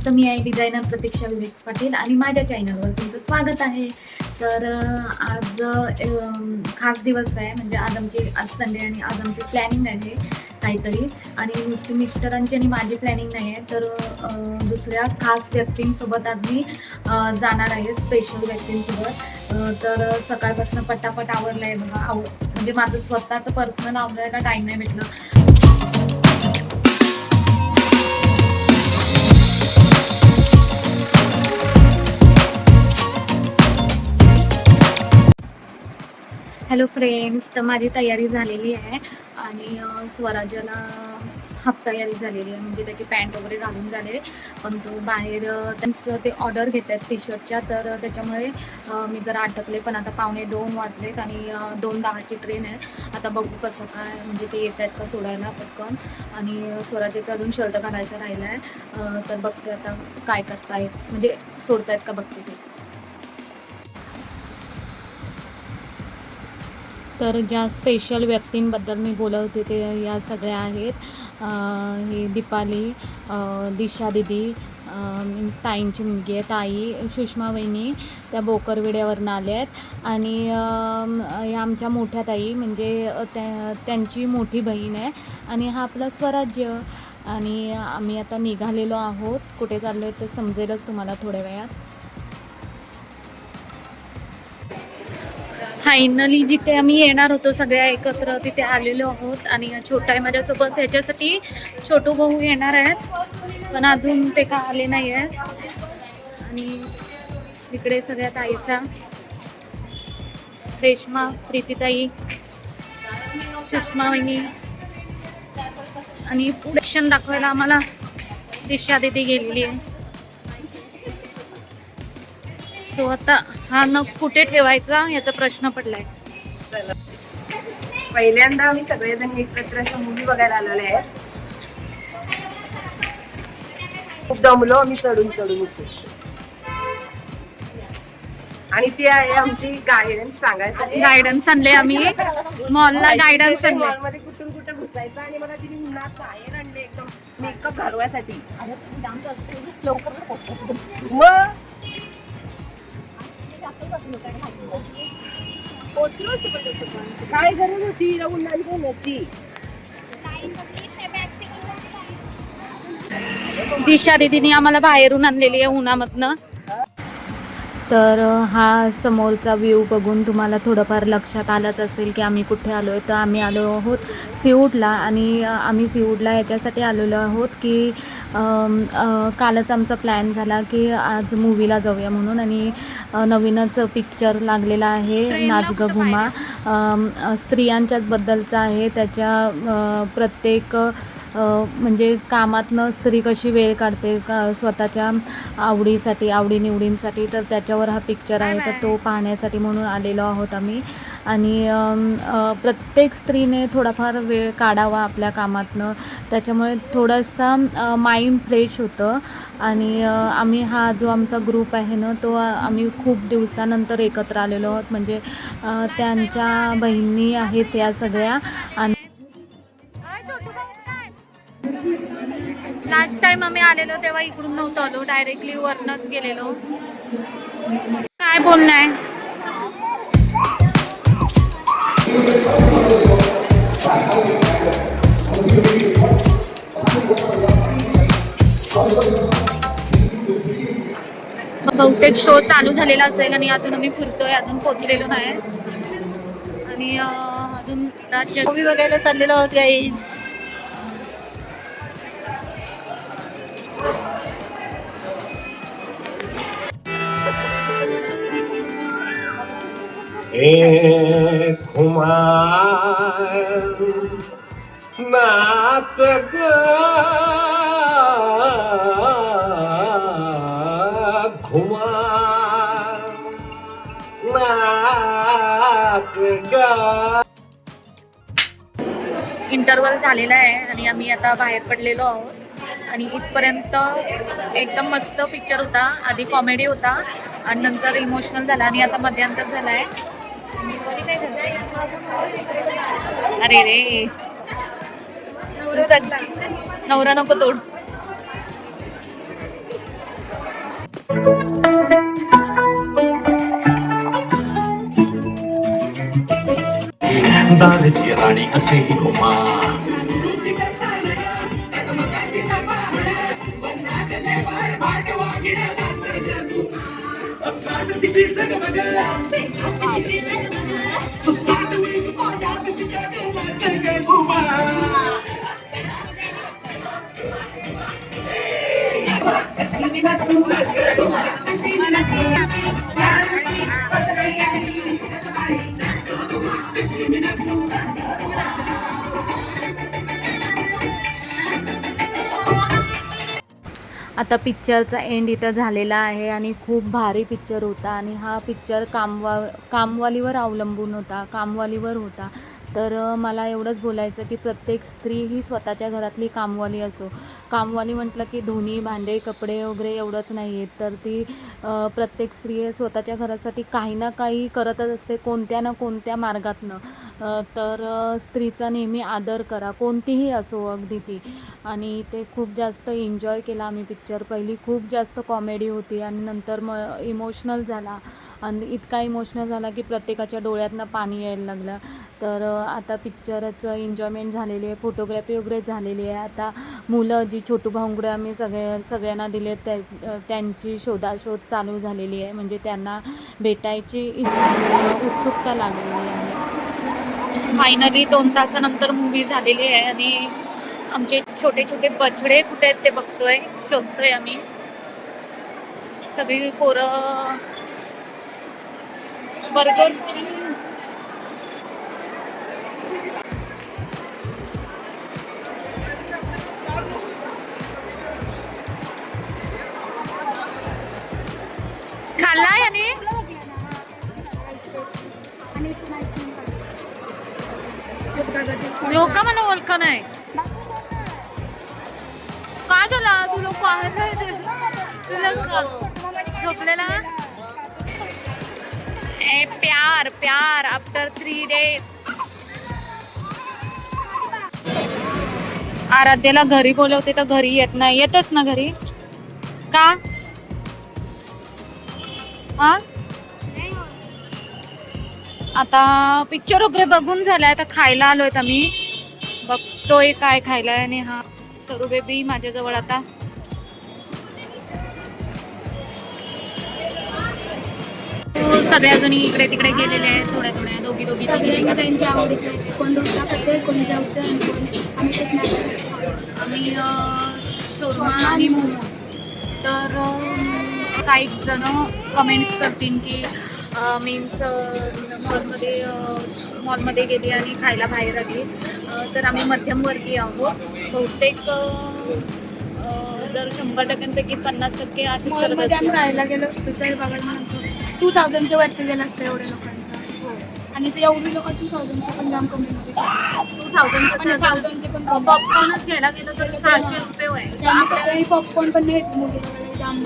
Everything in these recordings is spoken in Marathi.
नमस्ते मी आहे डिझायनर प्रतीक्षा विवेक पाटील आणि माझ्या चॅनलवर तुमचं स्वागत आहे. तर आज खास दिवस आहे म्हणजे आज आमची आज संडे आणि आज आमची प्लॅनिंग आहे काहीतरी. आणि नुसती मिस्टरांची आणि माझी प्लॅनिंग नाही आहे तर दुसऱ्या खास व्यक्तींसोबत आज मी जाणार आहे स्पेशल व्यक्तींसोबत. तर सकाळपासून पटापट आवरलं आहे बघा. आव म्हणजे माझं स्वतःचं पर्सनल आवडायला टाईम नाही भेटलं. हॅलो फ्रेंड्स तर माझी तयारी झालेली आहे आणि स्वराज्याला हाफ तयारी झालेली आहे. म्हणजे त्याची पॅन्ट वगैरे घालून झाले पण तो बाहेर त्यांचं ते ऑर्डर घेत आहेत टी शर्टच्या तर त्याच्यामुळे मी जरा अटकले. पण आता पावणे दोन वाजलेत आणि दोन दहाची ट्रेन आहे. आता बघू कसं काय म्हणजे ते येत आहेत का सोडायला पटकन. आणि स्वराज्याचा अजून शर्ट घालायचा राहिला आहे तर बघते आता काय करतायत. म्हणजे सोडतायत का बघते ते. तर ज्या स्पेशल व्यक्तींबद्दल मी बोलत होते ते या सगळ्या आहेत. ही दीपाली दिशा दिदी मीन्स ताईंची मुलगी आहे ताई सुषमा वहिनी त्या बोकरविड्यावरनं आल्या आहेत. आणि या ह्या आमच्या मोठ्या ताई म्हणजे त्या त्यांची मोठी बहीण आहे. आणि हा आपला स्वराज्य. आणि आम्ही आता निघालेलो आहोत. कुठे चाललो आहे ते समजेलच तुम्हाला थोड्या वेळात. फायनली जिथे आम्ही येणार होतो सगळ्या एकत्र तिथे आलेलो आहोत आणि छोटा आहे माझ्यासोबत. ह्याच्यासाठी छोटू भाऊ येणार आहेत पण अजून ते का आले नाही आहेत. आणि इकडे सगळ्या आईचा रेश्मा प्रीतीताई सुषमा वहिनी आणि पुढे दाखवायला आम्हाला दिशा दिदी गेलेली आहे. सो आता हा नग कुठे ठेवायचा याचा प्रश्न पडलाय. पहिल्यांदा आम्ही सगळेजण एकत्र अशा मुली बघायला आलेले आहेत खूप दमलो आम्ही चढून चढून इथे. आणि ती आहे आमची गायडन्स सांगायसाठी. गायडन्स आणले आम्ही. मॉलला गायडन्स आणले मॉलमध्ये कुठून कुठं घुसायचं आणि मला तिने उन्हात बाहेर आणले एकदम मेकअप घालवायसाठी. मग काय गरज होती? हिला नाही बोलायची दिशा दिदीने आम्हाला बाहेरून आणलेली आहे उन्हामधनं. तर हा समोरचा व्ह्यू बघून तुम्हाला थोडंफार लक्षात आलंच असेल की आम्ही कुठे आलो आहे तर आम्ही आलो आहोत सिऊडला आणि आम्ही सिऊडला याच्यासाठी आलेलो आहोत की कालच आमचा प्लॅन झाला की आज मूवीला जाऊया म्हणून आणि नवीनच पिक्चर लागलेला आहे नाचग घुमा. अम, स्त्रियांच्याच बद्दलचा आहे. त्याच्या प्रत्येक म्हणजे कामातनं स्त्री कशी वेळ काढते का स्वतःच्या आवडीसाठी आवडीनिवडींसाठी तर त्याच्यावर हा पिक्चर आहे. तर तो पाहण्यासाठी म्हणून आलेलो आहोत आम्ही. आणि प्रत्येक स्त्रीने थोडाफार वेळ काढावा आपल्या कामातनं. त्याच्यामुळे थोडासा माइंड फ्रेश होतं. आणि आम्ही हा जो आमचा ग्रुप आहे ना तो आम्ही खूप दिवसानंतर एकत्र आलेलो आहोत. म्हणजे त्यांच्या बहिणी आहेत या सगळ्या. आणि लास्ट टाइम आम्ही आलेलो तेव्हा इकडून नव्हतो आलो. डायरेक्टली वरनच गेलेलो. काय बोलणं बहुतेक शो चालू झालेला असेल आणि अजून आम्ही फिरतोय अजून पोचलेलो नाही. आणि अजून राज्य मूवी बघायला चाललेलो आहोत काही हे घुमार नाच घुमार नाच ग इंटरवल झालेला आहे आणि आम्ही आता बाहेर पडलेलो आहोत. आणि इथपर्यंत एकदम मस्त पिक्चर होता. आधी कॉमेडी होता आणि नंतर इमोशनल झाला आणि आता मध्यांतर झाला आहे. अरे रे. नवरा नको तोड. दालची राणी असे उमा आता पिक्चरचा एंड इथं झालेला आहे आणि खूप भारी पिक्चर होता आणि हा पिक्चर कामवा कामवालीवर अवलंबून होता कामवालीवर होता. तर मला एवढंच बोलायचं की प्रत्येक स्त्री ही स्वतःच्या घरातली कामवाली असो. कामवाली म्हटलं की धुणी भांडे कपडे वगैरे एवढंच नाही आहेत. तर ती प्रत्येक स्त्री स्वतःच्या घरासाठी काही ना काही करतच असते कोणत्या ना कोणत्या मार्गातनं. तर स्त्रीचा नेहमी आदर करा कोणतीही असो अगदी ती. आणि ते खूप जास्त एन्जॉय केला आम्ही पिक्चर. पहिली खूप जास्त कॉमेडी होती आणि नंतर मग इमोशनल झाला. आणि इतका इमोशनल झाला की प्रत्येकाच्या डोळ्यातनं पाणी यायला लागलं. तर आता पिक्चरचं एन्जॉयमेंट झालेली आहे फोटोग्राफी वगैरे झालेली आहे. आता मुलं जी छोटू भाऊंगडे आम्ही सगळे सगळ्यांना दिले त्या त्यांची शोधाशोध चालू झालेली आहे. म्हणजे त्यांना भेटायची उत्सुकता लागलेली आहे. फायनली दोन तासानंतर मूवी झालेली आहे आणि आमचे छोटे छोटे बछडे कुठे आहेत ते बघतोय शोधतोय आम्ही. सगळी पोरं बर्गर. खाल्लाय आणि लोक मला ओळख नाही. काय झाला? तू लोक तुला झोपलेला? ए प्यार प्यार आफ्टर थ्री डेज आराध्याला घरी बोलवते तर घरी येत नाही. येतच ना घरी? का? हा आता पिक्चर वगैरे बघून झालाय. आता खायला आलोय आम्ही बघतोय काय खायला आणि हा सरू बेबी माझ्याजवळ आता. सगळ्या जणी इकडे तिकडे गेलेले आहेत थोड्या थोड्या दोघी दोघी तिघी त्यांच्या आवडीचे आहे. कोण डोसा खाते कोण जेवतं आणि कोण आम्ही ते स्नॅक्स आम्ही शोरमा आणि मोमोज तर अं, काही जण कमेंट्स करतील की मीन्स मॉलमध्ये मॉलमध्ये गेली आणि खायला बाहेर आली अं, तर आम्ही मध्यमवर्गीय आहोत बहुतेक अं, अं, जर शंभर टक्क्यांपैकी पन्नास टक्के असेच करत मॉलमध्ये आम्ही असतील. खायला गेलो असतो तर बघायला टू थाउजंडच्या वरती गेलं असतं एवढ्या लोकांचं. आणि ते एवढी लोक टू थाउजंडचे पण जाम कमी होते. टू थाउजंड थाउजंडचे पण. पॉपकॉर्नच घ्यायला गेलं तर सहाशे रुपये आणि पॉपकॉर्न पण नाही मुली जाम.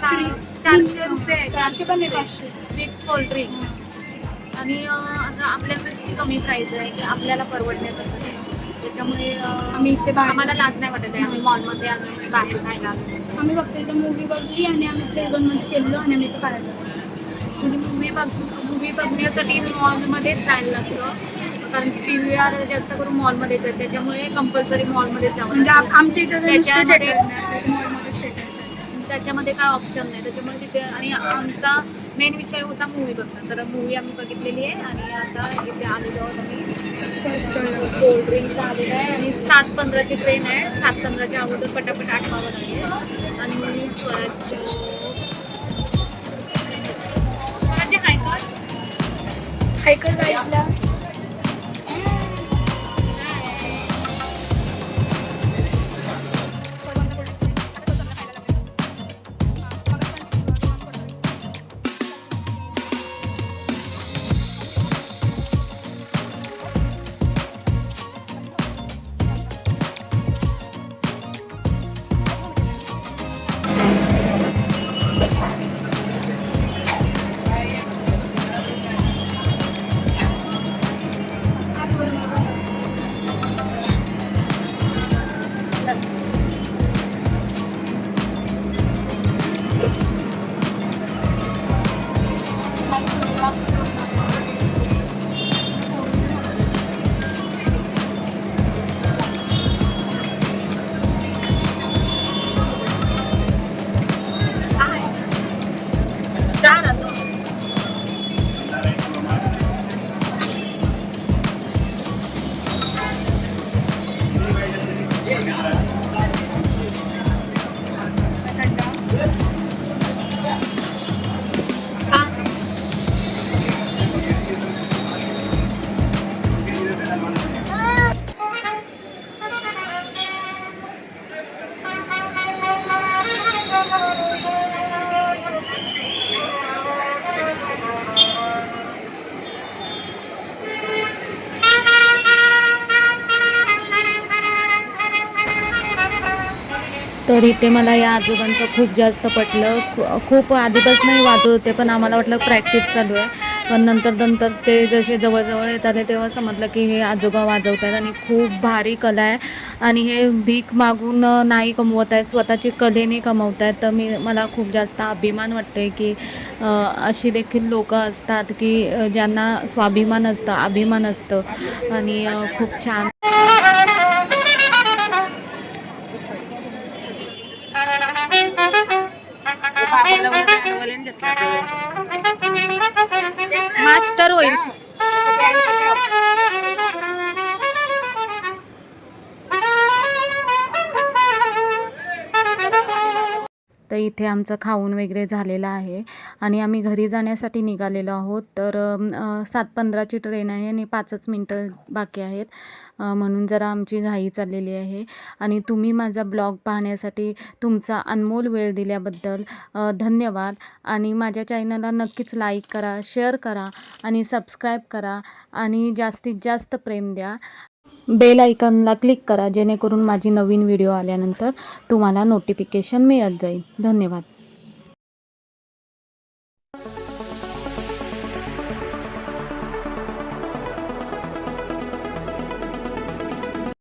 चा- चारशे रुपये. आहे. चारशे पण नाही पाचशे. विथ कोल्ड्रिंक आणि आता आपल्याकडे किती कमी प्राईस आहे की आपल्याला परवडण्यासारखं आहे त्याच्यामुळे आम्ही इथे आम्हाला लाज नाही वाटत आहे. आम्ही मॉलमध्ये आलो आणि बाहेर खायला आलो आम्ही फक्त इथे मूवी बघली आणि आम्ही प्ले मध्ये फिरलो आणि आम्ही इथे खायला तुम्ही मूवी बघ मूवी बघण्यासाठी मॉलमध्येच जायला लागतं. कारण की पी व्ही आर जास्त करून मॉलमध्येच आहे. त्याच्यामुळे कंपल्सरी मॉलमध्येच म्हणजे. आम- आमच्या इथे त्याच्यामध्ये- त्याच्यामध्ये काय ऑप्शन नाही. त्याच्यामुळे तिथे आणि आमचा मेन विषय होता मूवी बघणं. तर मूवी आम्ही बघितलेली आहे आणि आता इथे आलेलो आम्ही. कोल्ड ड्रिंकचा आलेला आहे आणि सात पंधराची ट्रेन आहे. सात पंधराच्या अगोदर पटापट आठवावं लागेल आणि स्वराज्य Michael Knight lang. तर इथे मला या आजोबांचं खूप जास्त पटलं. खूप आधीपासूनही वाजवत होते पण आम्हाला वाटलं प्रॅक्टिस चालू आहे. पण नंतर नंतर ते जसे जवळजवळ येत आले तेव्हा समजलं की हे आजोबा वाजवत आहेत आणि खूप भारी कला आहे. आणि हे भीक मागून नाही कमवत आहेत स्वतःची कलेने कमवत आहेत. तर मी मला खूप जास्त अभिमान वाटते की अशी देखील लोकं असतात की ज्यांना स्वाभिमान असतं अभिमान असतं. आणि खूप छान spoilers. Like इथे आमचं खाऊन वगैरे झालेलं आहे. आणि आम्ही घरी जाण्यासाठी निघालेलो आहोत. तर सात पंधराची ट्रेन आहे आणि पाचच मिनटं बाकी आहेत. म्हणून जरा आमची घाई चाललेली आहे. आणि तुम्ही माझा ब्लॉग पाहण्यासाठी तुमचा अनमोल वेळ दिल्याबद्दल धन्यवाद. आणि माझ्या चॅनलला नक्कीच लाईक करा शेअर करा आणि सबस्क्राईब करा. आणि जास्तीत जास्त प्रेम द्या. बेल आयकनला क्लिक करा जेणेकरून माझी नवीन व्हिडिओ आल्यानंतर तुम्हाला नोटिफिकेशन मिळत जाईल. धन्यवाद.